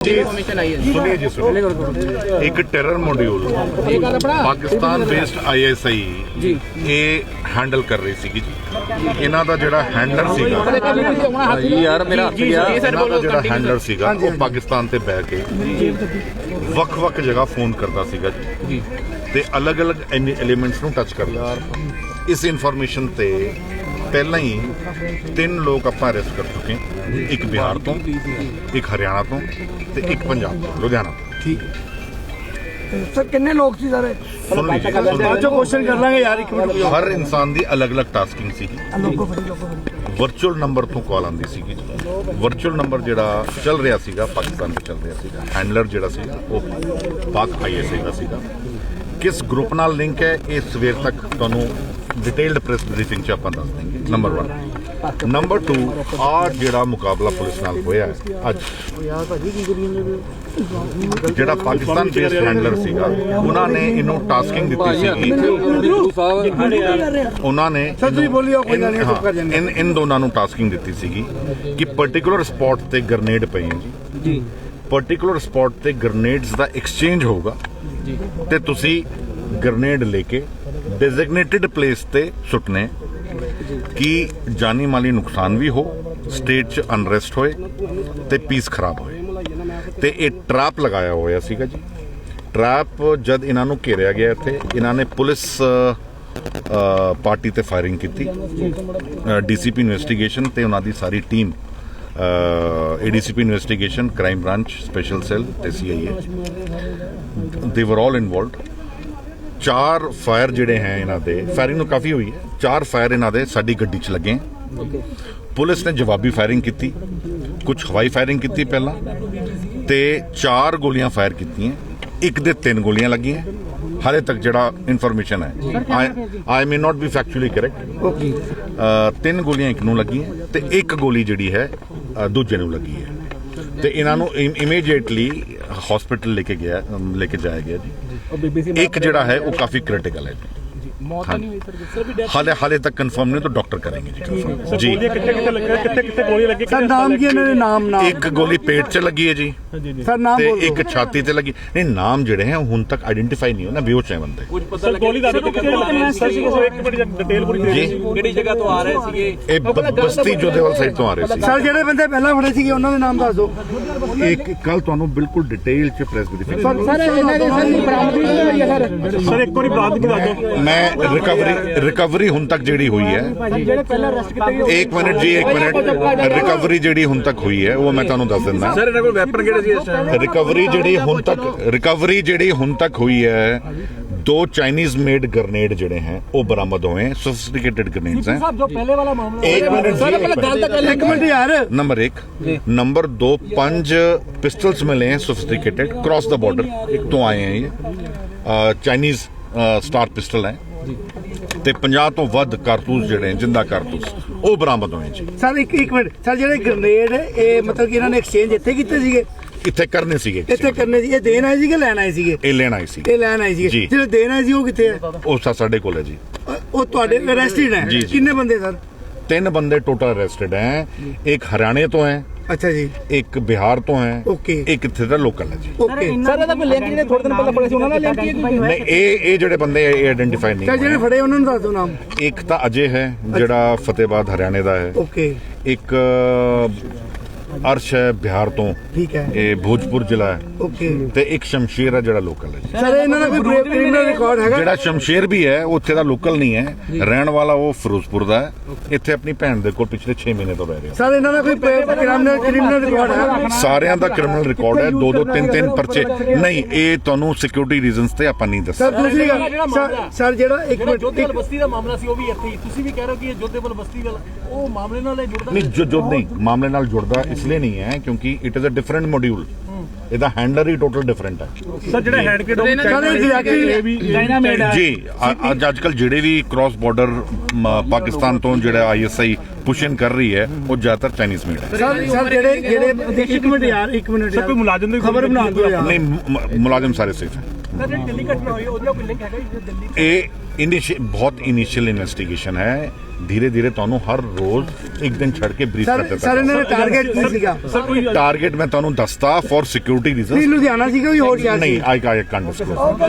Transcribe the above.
ਸੁਣੀਏ ਜੀ ਸੁਣੀਏ ਇੱਕ terror module Pakistan based ISI ji. ਇਹ ਹੈਂਡਲ ਕਰ ਰਹੀ ਸੀਗੀ ਜੀ। ਇਹਨਾਂ ਦਾ ਜਿਹੜਾ ਹੈਂਡਲਰ ਸੀਗਾ ਯਾਰ ਮੇਰਾ ਹੱਥ ਗਿਆ ਇਹਨਾਂ ਦਾ ਜਿਹੜਾ ਹੈਂਡਲਰ ਸੀਗਾ ਉਹ ਪਾਕਿਸਤਾਨ ਤੇ ਬਹਿ ਕੇ ਵੱਖ-ਵੱਖ ਜਗ੍ਹਾ ਫੋਨ ਕਰਦਾ ਸੀਗਾ ਜੀ। ਤੇ ਅਲੱਗ-ਅਲੱਗ ਐਲੀਮੈਂਟਸ ਨੂੰ ਟੱਚ ਕਰਦਾ ਇਸ ਇਨਫੋਰਮੇਸ਼ਨ ਤੇ ਪਹਿਲਾਂ ਹੀ ਤਿੰਨ ਲੋਕ ਆਪਾਂ ਅਰੈਸਟ ਕਰ ਚੁੱਕੇ ਹਾਂ। ਇੱਕ ਬਿਹਾਰ ਤੋਂ ਇੱਕ ਹਰਿਆਣਾ ਤੋਂ ਤੇ ਇੱਕ ਪੰਜਾਬ ਤੋਂ ਲੁਧਿਆਣਾ ਤੋਂ। ਠੀਕ। ਸਰ ਕਿੰਨੇ ਲੋਕ ਸੀ ਸਾਰੇ? ਸੁਣ ਲੀਜੀਏ ਬਾਅਦ ਕੁਐਸਚਨ ਕਰ ਲਾਂਗੇ ਯਾਰ ਇੱਕ ਮਿੰਟ ਹਰ ਇਨਸਾਨ ਦੀ ਅਲੱਗ-ਅਲੱਗ ਟਾਸਕਿੰਗ ਸੀ ਵਰਚੁਅਲ ਨੰਬਰ ਤੋਂ ਕਾਲ ਆਉਂਦੀ ਸੀਗੀ। ਵਰਚੁਅਲ ਨੰਬਰ ਜਿਹੜਾ ਚੱਲ ਰਿਹਾ ਸੀਗਾ ਪਾਕਿਸਤਾਨ ਤੋਂ ਚੱਲ ਰਿਹਾ ਸੀਗਾ। ਹੈਂਡਲਰ ਜਿਹੜਾ ਸੀ ਉਹ ਪਾਕ ਆਈਐਸਆਈ ਦਾ ਸੀਗਾ। ਕਿਸ ਗਰੁੱਪ ਨਾਲ ਲਿੰਕ ਹੈ ਇਹ ਸਵੇਰ ਤੱਕ ਤੁਹਾਨੂੰ ਡਿਟੇਲਡ ਪ੍ਰੈਸ ਬਰੀਫਿੰਗ 'ਚ ਆਪਾਂ ਦੱਸ ਦਿਆਂਗੇ। ਨੰਬਰ 1 ਨੰਬਰ 2 ਆ ਜਿਹੜਾ ਮੁਕਾਬਲਾ ਪੁਲਿਸ ਨਾਲ ਹੋਇਆ ਹੈ ਅੱਜ। ਜਿਹੜਾ ਪਾਕਿਸਤਾਨ ਬੇਸਡ ਹੈਂਡਲਰ ਸੀਗਾ ਉਹਨਾਂ ਨੇ ਇਹਨੂੰ ਟਾਸਕਿੰਗ ਦਿੱਤੀ ਸੀਗੀ। ਉਹਨਾਂ ਨੇ ਤੁਸੀਂ ਬੋਲਿਓ, ਕੋਈ ਗੱਲ ਨਹੀਂ, ਚੁੱਪ ਕਰ ਜਾਂਦੇ। ਇਨ ਇਨ ਦੋਨਾਂ ਨੂੰ ਟਾਸਕਿੰਗ ਦਿੱਤੀ ਸੀਗੀ ਕਿ ਪਾਰਟਿਕੂਲਰ ਸਪੌਟ ਤੇ ਗ੍ਰਨੇਡ ਪਏ ਹੈ ਜੀ। ਜੀ। ਪਾਰਟਿਕੂਲਰ ਸਪੌਟ ਤੇ ਗ੍ਰਨੇਡਸ ਦਾ ਐਕਸਚੇਂਜ ਹੋਊਗਾ। ਜੀ। ਤੇ ਤੁਸੀਂ ਗ੍ਰਨੇਡ ਲੈ ਕੇ ਡੈਜ਼ਿਗਨੇਟਿਡ ਪਲੇਸ ਤੇ ਸੁੱਟਨੇ ਕਿ ਜਾਨੀ ਮਾਲੀ ਨੁਕਸਾਨ ਵੀ ਹੋ ਸਟੇਟ 'ਚ ਅਨਰੈਸਟ ਹੋਏ ਤੇ ਪੀਸ ਖਰਾਬ ਹੋਏ? ਤੇ ਇਹ ਟਰੈਪ ਲਗਾਇਆ ਹੋਇਆ ਸੀਗਾ ਜੀ। ਟਰੈਪ ਜਦ ਇਹਨਾਂ ਨੂੰ ਘੇਰਿਆ ਗਿਆ ਇੱਥੇ, ਇਹਨਾਂ ਨੇ ਪੁਲਿਸ ਪਾਰਟੀ ਤੇ ਫਾਇਰਿੰਗ ਕੀਤੀ। ਡੀਸੀਪੀ ਇਨਵੈਸਟੀਗੇਸ਼ਨ ਤੇ ਉਹਨਾਂ ਦੀ ਸਾਰੀ team ADCP investigation crime branch special cell ਤੇ ਸੀਆਈਏ ਦੇ ਵਰ ਆਲ ਇਨਵੋਲਵਡ ਚਾਰ ਫਾਇਰ ਜਿਹੜੇ ਹੈ ਇਹਨਾਂ ਦੇ ਫਾਇਰਿੰਗ ਨੂੰ ਕਾਫੀ ਹੋਈ ਹੈ। ਚਾਰ ਫਾਇਰ ਇਹਨਾਂ ਦੇ ਸਾਡੀ ਗੱਡੀ 'ਚ ਲੱਗੇ ਪੁਲਿਸ ਨੇ ਜਵਾਬੀ ਫਾਇਰਿੰਗ ਕੀਤੀ। ਕੁਝ ਹਵਾਈ ਫਾਇਰਿੰਗ ਕੀਤੀ ਪਹਿਲਾਂ ਤੇ ਚਾਰ ਗੋਲੀਆਂ ਫਾਇਰ ਕੀਤੀਆਂ। ਇੱਕ ਦੇ ਤਿੰਨ ਗੋਲੀਆਂ ਲੱਗੀਆਂ। ਹਾਲੇ ਤੱਕ ਜਿਹੜਾ ਇਨਫੋਰਮੇਸ਼ਨ ਹੈ I may not be factually correct ਤਿੰਨ ਗੋਲੀਆਂ ਇੱਕ ਨੂੰ ਲੱਗੀਆਂ ਤੇ ਇੱਕ ਗੋਲੀ ਜਿਹੜੀ ਹੈ ਦੂਜੇ ਨੂੰ ਲੱਗੀ ਹੈ। ਤੇ ਇਹਨਾਂ ਨੂੰ ਇਮੀਡੀਏਟਲੀ ਹਸਪੀਟਲ ਲੈ ਕੇ ਗਿਆ ਲੈ ਕੇ ਜਾਇਆ ਗਿਆ ਜੀ। ਇੱਕ ਜਿਹੜਾ ਹੈ ਉਹ ਕਾਫੀ ਕ੍ਰਿਟੀਕਲ ਹੈ ਮੌਤ ਤਾਂ ਨਹੀਂ ਹੋਈ ਸਰ ਸਰ ਵੀ ਹਾਲੇ ਹਾਲੇ ਤੱਕ ਕਨਫਰਮ ਨਹੀਂ ਤਾਂ ਡਾਕਟਰ ਕरेंगे ਜੀ। confirm। ਜੀ। ਕਿੱਥੇ ਕਿੱਥੇ ਲੱਗੇ ਕਿੱਥੇ ਕਿੱਥੇ ਗੋਲੀ ਲੱਗੀ ਸਰ ਨਾਮ ਕੀ ਇਹਨਾਂ ਦੇ ਨਾਮ ਨਾਮ। ਇੱਕ ਗੋਲੀ ਪੇਟ 'ਚ ਲੱਗੀ ਹੈ ਜੀ। ਸਰ ਨਾਮ ਤੇ ਬੋਲ ਇੱਕ ਛਾਤੀ ਤੇ ਲੱਗੀ। ਨਹੀਂ ਨਾਮ ਜਿਹੜੇ ਹੈ ਹੁਣ ਤੱਕ ਆਇਡੈਂਟੀਫਾਈ ਨਹੀਂ ਹੋਣਾ ਬੇਹੋਸ਼ ਹੈ ਬੰਦੇ ਸਰ ਗੋਲੀ ਦਾ ਕਿੱਥੇ ਸਰ ਸਰ ਇੱਕ ਮਿੰਟ ਡਿਟੇਲ ਪੂਰੀ ਦੇ ਜੀ ਕਿਹੜੀ ਜਗ੍ਹਾ ਤੋਂ ਆ ਰਹੇ ਸੀਗੇ? ਇਹ ਬ- ਬਸਤੀ ਜੋਧੇਵਾਲ ਸਾਈਡ ਤੋਂ ਆ ਰਹੇ ਸੀ। ਸਰ ਜਿਹੜੇ ਬੰਦੇ ਪਹਿਲਾਂ ਫੜੇ ਸੀਗੇ ਉਹਨਾਂ ਦੇ ਨਾਮ ਦੱਸ ਦਿਓ। ਇੱਕ ਕੱਲ ਤੁਹਾਨੂੰ ਬਿਲਕੁਲ ਡਿਟੇਲ 'ਚ ਪ੍ਰੈਸ ਬਰੀਫਿੰਗ ਸਰ ਇਹਨਾਂ ਦੇ ਸਰ ਬਰਾਮਦਗੀ ਹੋਈ ਹੈ ਸਰ। ਸਰ ਇੱਕ ਵਾਰੀ ਬਰਾਦਰੀ ਦੱਸ ਦਿਓ। ਮੈਂ ਰਿਕਵਰੀ ਰਿਕਵਰੀ ਹੁਣ ਤੱਕ ਜਿਹੜੀ ਹੋਈ ਹੈ ਜਿਹੜੇ ਪਹਿਲਾਂ ਅਰੈਸਟ ਕੀਤੇ ਗਏ 1 ਮਿੰਟ ਜੀ 1 ਮਿੰਟ ਰਿਕਵਰੀ ਜਿਹੜੀ ਹੁਣ ਤੱਕ ਹੋਈ ਹੈ ਉਹ ਮੈਂ ਤੁਹਾਨੂੰ ਦੱਸ ਦਿੰਦਾ ਸਰ ਇਹਨਾਂ ਕੋਲ ਵੈਪਨ ਕਿਹੜੇ ਸੀ ਇਸ ਟਾਈਮ ਰਿਕਵਰੀ ਜਿਹੜੀ ਹੁਣ ਤੱਕ ਰਿਕਵਰੀ ਜਿਹੜੀ ਹੁਣ ਤੱਕ ਹੋਈ ਹੈ दो चाइनीज मेड ग्रेनेड जड़े हैं वो बरामद हुए हैं सोफिस्टिकेटेड ग्रेनेड्स हैं जो पहले वाला मामला एक मिनट एक मिनट यार नंबर एक नंबर दो पंज पिस्टल्स मिले हैं सोफिस्टिकेटेड क्रॉस द बॉर्डर तो आए हैं ये चाइनीज स्टार पिस्टल हैं ਤੇ 50 ਤੋਂ ਵੱਧ ਕਾਰਤੂਸ ਜਿਹੜੇ ਜਿੰਦਾ ਕਾਰਤੂਸ ਉਹ ਬਰਾਮਦ ਹੋਏ ਜੀ। ਸਰ ਇੱਕ ਇੱਕ ਮਿੰਟ। ਸਰ ਜਿਹੜੇ ਗ੍ਰਨੇਡ ਇਹ ਮਤਲਬ ਕਿ ਇਹਨਾਂ ਨੇ ਐਕਸਚੇਂਜ ਇੱਥੇ ਕੀਤੇ ਸੀਗੇ? ਇੱਥੇ ਕਰਨੇ ਸੀਗੇ। ਇੱਥੇ ਕਰਨੇ ਸੀ। ਇਹ ਦੇਣ ਆਏ ਸੀਗੇ ਲੈਣ ਆਏ ਸੀਗੇ? ਇਹ ਲੈਣ ਆਏ ਸੀ। ਇਹ ਲੈਣ ਆਏ ਸੀਗੇ। ਜਿਹੜੇ ਦੇਣ ਆਏ ਸੀ ਉਹ ਕਿੱਥੇ ਹੈ ਉਹ ਸਾ- ਸਾਡੇ ਕੋਲ ਹੈ ਜੀ। ਉਹ ਤੁਹਾਡੇ ਅਰੈਸਟਡ ਹੈ। ਕਿੰਨੇ ਬੰਦੇ ਸਰ? ਤਿੰਨ ਬੰਦੇ ਟੋਟਲ ਅਰੈਸਟਡ ਹੈ। ਇੱਕ ਹਰਿਆਣੇ ਤੋਂ ਹੈ। ਅੱਛਾ ਜੀ। ਇੱਕ ਬਿਹਾਰ ਤੋਂ ਹੈ। Okay. ਇੱਕ ਇੱਥੇ ਦਾ ਲੋਕਲ ਹੈ ਜੀ। ਓਕੇ। ਸਰ ਇਹਦਾ ਕੋਈ ਲਿੰਕ ਜਿਹੜੇ ਥੋੜੇ ਦਿਨ ਪਹਿਲਾਂ ਫੜੇ ਸੀ ਉਹਨਾਂ ਨਾਲ ਲਿੰਕ ਕੀ ਕੋਈ ਨਹੀਂ ਇਹ ਇਹ ਜਿਹੜੇ ਬੰਦੇ ਇਹ ਆਇਡੈਂਟੀਫਾਈ ਨਹੀਂ ਸਰ ਜਿਹੜੇ। ਫੜੇ ਉਹਨਾਂ ਨੂੰ ਦੱਸ ਦਿਓ ਨਾਮ। ਇੱਕ ਤਾਂ ਅਜੇ ਹੈ ਜਿਹੜਾ ਫਤਿਹਬਾਦ ਹਰਿਆਣੇ ਦਾ ਹੈ। ਓਕੇ। ਇੱਕ ਅਰਸ਼ ਹੈ ਬਿਹਾਰ ਤੋਂ। ਠੀਕ ਹੈ। ਇਹ ਭੋਜਪੁਰ ਜ਼ਿਲ੍ਹਾ ਹੈ। ਓਕੇ। ਤੇ ਇੱਕ ਸ਼ਮਸ਼ੀਰ ਹੈ ਜਿਹੜਾ ਲੋਕਲ ਹੈ ਜੀ। ਸਰ ਇਹਨਾਂ ਦਾ ਕੋਈ ਕ੍ਰਿਮੀਨਲ ਰਿਕਾਰਡ ਹੈਗਾ? ਜਿਹੜਾ ਸ਼ਮਸ਼ੀਰ ਵੀ ਹੈ ਉਹ ਉੱਥੇ ਦਾ ਲੋਕਲ ਨਹੀਂ ਹੈ। ਰਹਿਣ ਵਾਲਾ ਉਹ ਫਿਰੋਜ਼ਪੁਰ ਦਾ ਹੈ। ਇੱਥੇ ਆਪਣੀ ਭੈਣ ਦੇ ਕੋਲ ਪਿਛਲੇ 6 ਮਹੀਨੇ ਤੋਂ ਰਹਿ ਰਿਹਾ। ਸਰ ਇਹਨਾਂ ਦਾ ਕੋਈ ਕ੍ਰਿਮੀਨਲ ਕ੍ਰਿਮੀਨਲ ਰਿਕਾਰਡ ਹੈ ਸਾਰਿਆਂ ਦਾ ਕ੍ਰਿਮੀਨਲ ਰਿਕਾਰਡ ਹੈ। ਦੋ ਦੋ ਤਿੰਨ ਤਿੰਨ ਪਰਚੇ। ਨਹੀਂ ਇਹ ਤੁਹਾਨੂੰ ਸਿਕਿਉਰਿਟੀ ਰੀਜ਼ਨਸ ਤੇ ਆਪਾਂ ਨਹੀਂ ਦੱਸ ਸਰ ਦੂਸਰੀ ਗੱਲ ਸਰ ਸਰ ਜਿਹੜਾ ਇੱਕ ਮਿੰਟ ਜੋਧੇਵਾਲ ਇੱਕ- ਬਸਤੀ ਦਾ ਮਾਮਲਾ ਸੀ ਉਹ ਵੀ ਇੱਥੇ ਹੀ। ਤੁਸੀਂ ਵੀ ਕਹਿ ਰਹੇ ਹੋ ਕਿ ਇਹ ਜੋਧੇਵਾਲ ਬਸਤੀ ਵਾਲਾ ਉਹ ਮਾਮਲੇ ਨਾਲ ਇਹ ਜੁੜਦਾ ਨਹੀਂ। ਜੋ ਜੋ ਨਹੀਂ ਮਾਮਲੇ ਨਾਲ ਜੁੜਦਾ ਇਸ ਲਈ ਨਹੀਂ ਹੈ ਕਿਉਂਕਿ it is a different module ਇਹਦਾ ਹੈਂਡਲਰ ਹੀ ਟੋਟਲ ਡਿਫਰੈਂਟ ਹੈ। ਸਰ ਜਿਹੜਾ ਹੈਂਡ ਕੇ ਮੇਡ ਜੀ ਅੱਜ ਅੱਜ ਕੱਲ ਜਿਹੜੇ ਵੀ ਕ੍ਰਾਸ ਬਾਰਡਰ ਪਾਕਿਸਤਾਨ ਤੋਂ ਜਿਹੜਾ ਆਈਐਸਆਈ ਪੁਸ਼ਨ ਕਰ ਰਹੀ ਹੈ ਉਹ ਜ਼ਿਆਦਾਤਰ ਚਾਈਨੀਜ਼ ਮੇਡ ਹੈ। ਸਰ ਸਰ ਜਿਹੜੇ ਜਿਹੜੇ ਇੱਕ ਮਿੰਟ ਯਾਰ ਇੱਕ ਮਿੰਟ ਸਰ ਕੋਈ ਮੁਲਾਜ਼ਮ ਦੀ ਖਬਰ ਬਣਾ ਦਿਓ ਯਾਰ। ਨਹੀਂ ਮੁਲਾਜ਼ਮ ਸਾਰੇ ਸੇਫ ਹੈ। ਸਰ ਜਿਹੜੀ ਦਿੱਲੀ ਘਟਨਾ ਹੋਈ ਉਹਦਾ ਕੋਈ ਲਿੰਕ ਹੈਗਾ ਦਿੱਲੀ ਇਹ ਇਨੀਸ਼ੀ ਬਹੁਤ ਇਨੀਸ਼ੀਅਲ ਇਨਵੈਸਟੀਗੇਸ਼ਨ ਹੈ। ਧੀਰੇ ਧੀਰੇ ਤੁਹਾਨੂੰ ਹਰ ਰੋਜ਼ ਇੱਕ ਦਿਨ ਛੱਡ ਕੇ ਬਰੀਫ ਸਰ ਕਰਦੇ ਸਰ ਇਹਨਾਂ ਦਾ ਟਾਰਗੇਟ ਕੀ ਸੀਗਾ ਸਰ ਕੋਈ ਟਾਰਗੇਟ ਮੈਂ ਤੁਹਾਨੂੰ ਦੱਸਤਾ ਫॉर ਸਿਕਿਉਰਿਟੀ ਵੀ ਰੀਜ਼ਨਸ ਲੁਧਿਆਣਾ ਸੀਗਾ ਵੀ ਹੋਰ ਸ਼ਹਿਰ ਸੀ ਨਹੀਂ ਆਈ ਕੈਨ ਡਿਸਕਲੋਜ਼